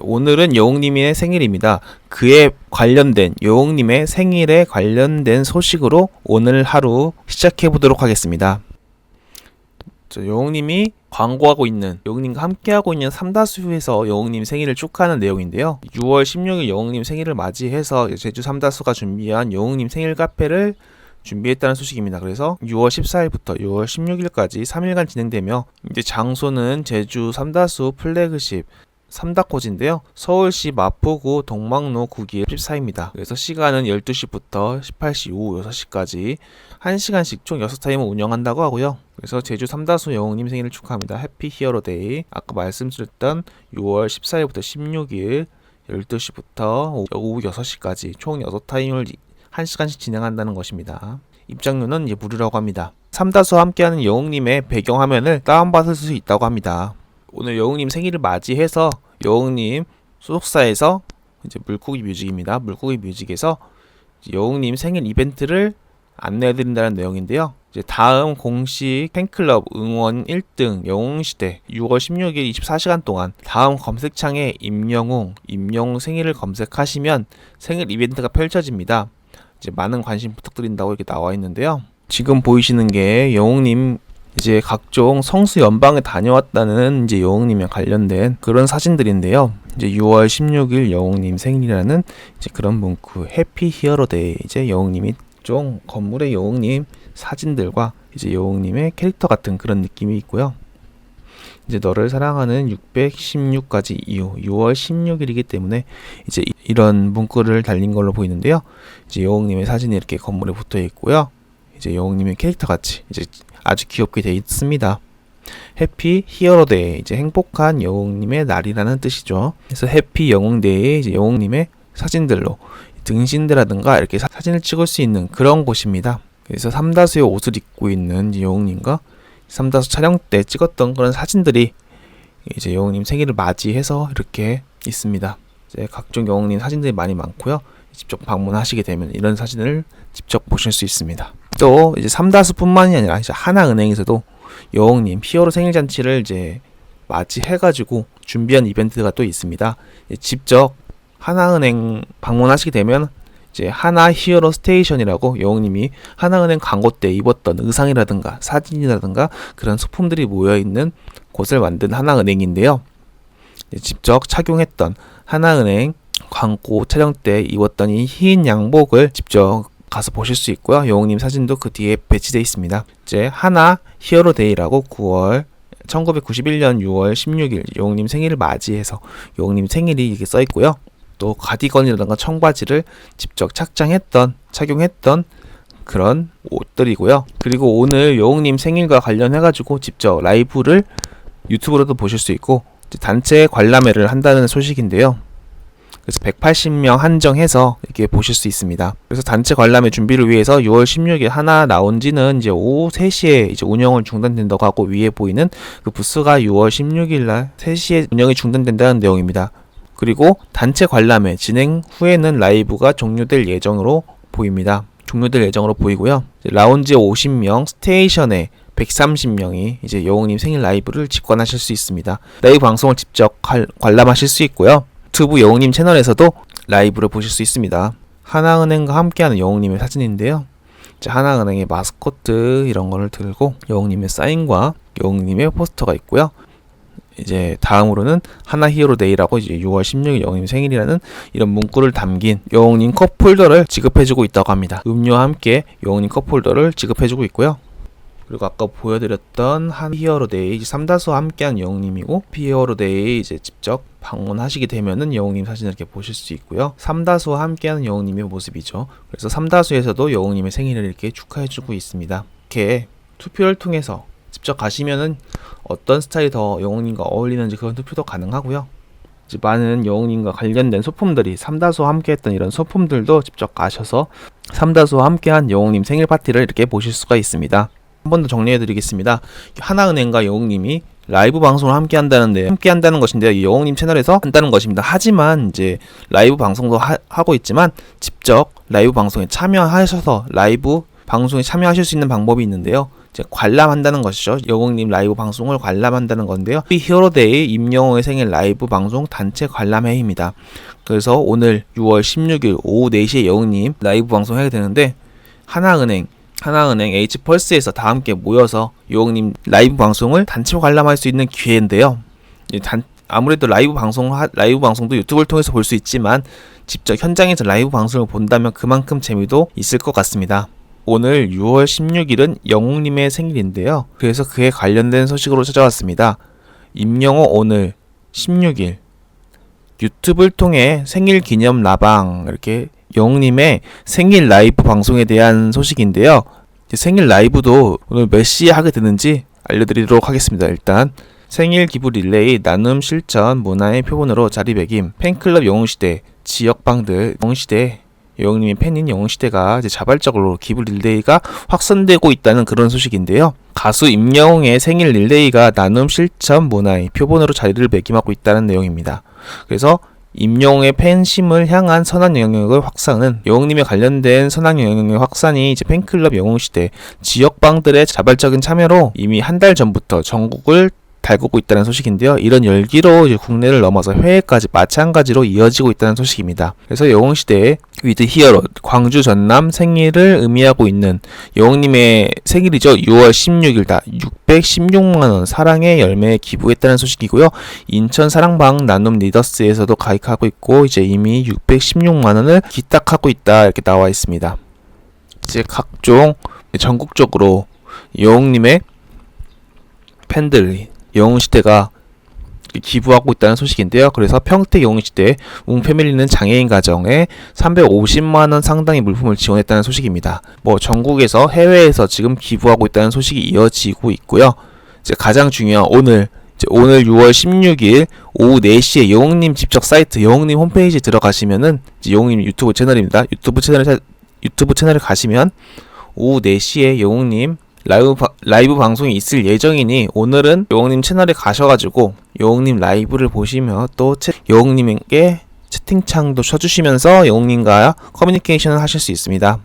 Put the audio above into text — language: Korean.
오늘은 여웅님의 생일입니다. 그에 관련된 여웅님의 생일에 관련된 소식으로 오늘 하루 시작해 보도록 하겠습니다. 저 여웅님이 광고하고 있는 여웅님과 함께하고 있는 삼다수에서 여웅님 생일을 축하하는 내용인데요. 6월 16일 여웅님 생일을 맞이해서 제주 삼다수가 준비한 여웅님 생일 카페를 준비했다는 소식입니다. 그래서 6월 14일부터 6월 16일까지 3일간 진행되며 이제 장소는 제주 삼다수 플래그십 삼다코지인데요. 서울시 마포구 동막로 9기 14입니다. 그래서 시간은 12시부터 18시 오후 6시까지 1시간씩 총 6타임을 운영한다고 하고요. 그래서 제주 삼다수 영웅님 생일을 축하합니다. 해피 히어로 데이. 아까 말씀드렸던 6월 14일부터 16일 12시부터 오후 6시까지 총 6타임을 1시간씩 진행한다는 것입니다. 입장료는 이제 무료라고 합니다. 삼다수와 함께하는 영웅님의 배경화면을 다운받을 수 있다고 합니다. 오늘 여웅님 생일을 맞이해서 여웅님 소속사에서 이제 물고기 뮤직입니다. 물고기 뮤직에서 여웅님 생일 이벤트를 안내해드린다는 내용인데요. 이제 다음 공식 팬클럽 응원 1등 영웅시대 6월 16일 24시간 동안 다음 검색창에 임영웅, 임영웅 생일을 검색하시면 생일 이벤트가 펼쳐집니다. 이제 많은 관심 부탁드린다고 이렇게 나와 있는데요. 지금 보이시는 게 영웅님 이제 각종 성수 연방에 다녀왔다는 이제 여웅님에 관련된 그런 사진들인데요. 이제 6월 16일 여웅님 생일이라는 이제 그런 문구 해피 히어로데이 이제 여웅님이 좀 건물의 여웅님 사진들과 이제 여웅님의 캐릭터 같은 그런 느낌이 있고요. 이제 너를 사랑하는 616까지 이후 6월 16일이기 때문에 이제 이런 문구를 달린 걸로 보이는데요. 이제 여웅님의 사진이 이렇게 건물에 붙어 있고요. 이제 여웅님의 캐릭터 같이 이제 아주 귀엽게 되어 있습니다. 해피 히어로데이 이제 행복한 영웅님의 날이라는 뜻이죠. 그래서 해피 영웅데이 이제 영웅님의 사진들로 등신대라든가 이렇게 사진을 찍을 수 있는 그런 곳입니다. 그래서 삼다수의 옷을 입고 있는 영웅님과 삼다수 촬영 때 찍었던 그런 사진들이 이제 영웅님 생일을 맞이해서 이렇게 있습니다. 이제 각종 영웅님 사진들이 많이 많고요. 직접 방문하시게 되면 이런 사진을 직접 보실 수 있습니다. 또 이제 삼다수뿐만이 아니라 이제 하나은행에서도 여웅님 히어로 생일 잔치를 이제 맞이해가지고 준비한 이벤트가 또 있습니다. 직접 하나은행 방문하시게 되면 이제 하나 히어로 스테이션이라고 여웅님이 하나은행 광고 때 입었던 의상이라든가 사진이라든가 그런 소품들이 모여 있는 곳을 만든 하나은행인데요. 직접 착용했던 하나은행 광고 촬영 때 입었던 이 흰 양복을 직접 가서 보실 수 있고요. 여웅님 사진도 그 뒤에 배치되어 있습니다. 이제 하나 히어로 데이라고 9월 1991년 6월 16일 여웅님 생일을 맞이해서 여웅님 생일이 이렇게 써 있고요. 또 가디건이라든가 청바지를 직접 착장했던 착용했던 그런 옷들이고요. 그리고 오늘 여웅님 생일과 관련해 가지고 직접 라이브를 유튜브로도 보실 수 있고 단체 관람회를 한다는 소식인데요. 그래서 180명 한정해서 이렇게 보실 수 있습니다. 그래서 단체 관람회 준비를 위해서 6월 16일 하나 나온 지는 이제 오후 3시에 이제 운영을 중단된다고 하고 위에 보이는 그 부스가 6월 16일 날 3시에 운영이 중단된다는 내용입니다. 그리고 단체 관람회 진행 후에는 라이브가 종료될 예정으로 보입니다. 종료될 예정으로 보이고요. 라운지 50명, 스테이션에 130명이 이제 여웅님 생일 라이브를 직관하실 수 있습니다. 라이브 방송을 직접 관람하실 수 있고요. 유튜브 여웅님 채널에서도 라이브를 보실 수 있습니다. 하나은행과 함께하는 여웅님의 사진인데요. 하나은행의 마스코트 이런 거를 들고 여웅님의 사인과 여웅님의 포스터가 있고요. 이제 다음으로는 하나 히어로 데이라고 이제 6월 16일 여웅님 생일이라는 이런 문구를 담긴 여웅님 컵홀더를 지급해주고 있다고 합니다. 음료와 함께 여웅님 컵홀더를 지급해주고 있고요. 그리고 아까 보여드렸던 한 히어로데이 삼다수와 함께한 영웅님이고 히어로데이 이제 직접 방문하시게 되면은 영웅님 사진을 이렇게 보실 수 있고요. 삼다수와 함께하는 영웅님의 모습이죠. 그래서 삼다수에서도 영웅님의 생일을 이렇게 축하해주고 있습니다. 이렇게 투표를 통해서 직접 가시면은 어떤 스타일이 더 영웅님과 어울리는지 그런 투표도 가능하고요. 많은 영웅님과 관련된 소품들이 삼다수와 함께했던 이런 소품들도 직접 가셔서 삼다수와 함께한 영웅님 생일 파티를 이렇게 보실 수가 있습니다. 한 번 더 정리해 드리겠습니다. 하나은행과 영웅님이 라이브 방송을 함께 한다는데 함께 한다는 것인데 영웅님 채널에서 한다는 것입니다. 하지만 이제 라이브 방송도 하, 고 있지만 직접 라이브 방송에 참여하셔서 라이브 방송에 참여하실 수 있는 방법이 있는데요. 이제 관람한다는 것이죠. 영웅님 라이브 방송을 관람한다는 건데요. 이 히어로데이 임영웅의 생일 라이브 방송 단체 관람회입니다. 그래서 오늘 6월 16일 오후 4시에 영웅님 라이브 방송하게 되는데 하나은행 하나은행 H펄스에서 다 함께 모여서 영웅님 라이브 방송을 단체 관람할 수 있는 기회인데요. 이 단, 아무래도 라이브 방송 하- 라이브 방송도 유튜브를 통해서 볼 수 있지만 직접 현장에서 라이브 방송을 본다면 그만큼 재미도 있을 것 같습니다. 오늘 6월 16일은 영웅님의 생일인데요. 그래서 그에 관련된 소식으로 찾아왔습니다. 임영호 오늘 16일 유튜브를 통해 생일 기념 라방 이렇게 영웅님의 생일 라이브 방송에 대한 소식인데요. 생일 라이브도 오늘 몇 시에 하게 되는지 알려드리도록 하겠습니다. 일단 생일 기부 릴레이 나눔 실천 문화의 표본으로 자리매김 팬클럽 영웅시대 지역방들 영웅시대 영웅님이 팬인 영웅시대가 이제 자발적으로 기부 릴레이가 확산되고 있다는 그런 소식인데요. 가수 임영웅의 생일 릴레이가 나눔 실천 문화의 표본으로 자리를 매김하고 있다는 내용입니다. 그래서 임영웅의 팬심을 향한 선한 영향력을 확산은 영웅님에 관련된 선한 영향력의 확산이 이제 팬클럽 영웅시대 지역방들의 자발적인 참여로 이미 한 달 전부터 전국을 달구고 있다는 소식인데요. 이런 열기로 국내를 넘어서 해외까지 마찬가지로 이어지고 있다는 소식입니다. 그래서 영웅시대의 위드 히어로 광주 전남 생일을 의미하고 있는 영웅님의 생일이죠. 6월 16일다. 616만원 사랑의 열매에 기부했다는 소식이고요. 인천 사랑방 나눔 리더스에서도 가입하고 있고 이제 이미 616만원을 기탁하고 있다 이렇게 나와 있습니다. 이제 각종 전국적으로 영웅님의 팬들 영웅시대가 기부하고 있다는 소식인데요. 그래서 평택 영웅시대 웅패밀리는 장애인 가정에 350만 원 상당의 물품을 지원했다는 소식입니다. 뭐 전국에서 해외에서 지금 기부하고 있다는 소식이 이어지고 있고요. 이제 가장 중요한 오늘 오늘 6월 16일 오후 4시에 영웅님 직접 사이트 영웅님 홈페이지에 들어가시면은 영웅님 유튜브 채널입니다. 유튜브 채널에 사- 유튜브 채널에 가시면 오후 4시에 영웅님 라이브, 바- 라이브 방송이 있을 예정이니 오늘은 영웅님 채널에 가셔가지고 영웅님 라이브를 보시며 또 채, 영웅님께 채팅창도 쳐주시면서 영웅님과 커뮤니케이션을 하실 수 있습니다.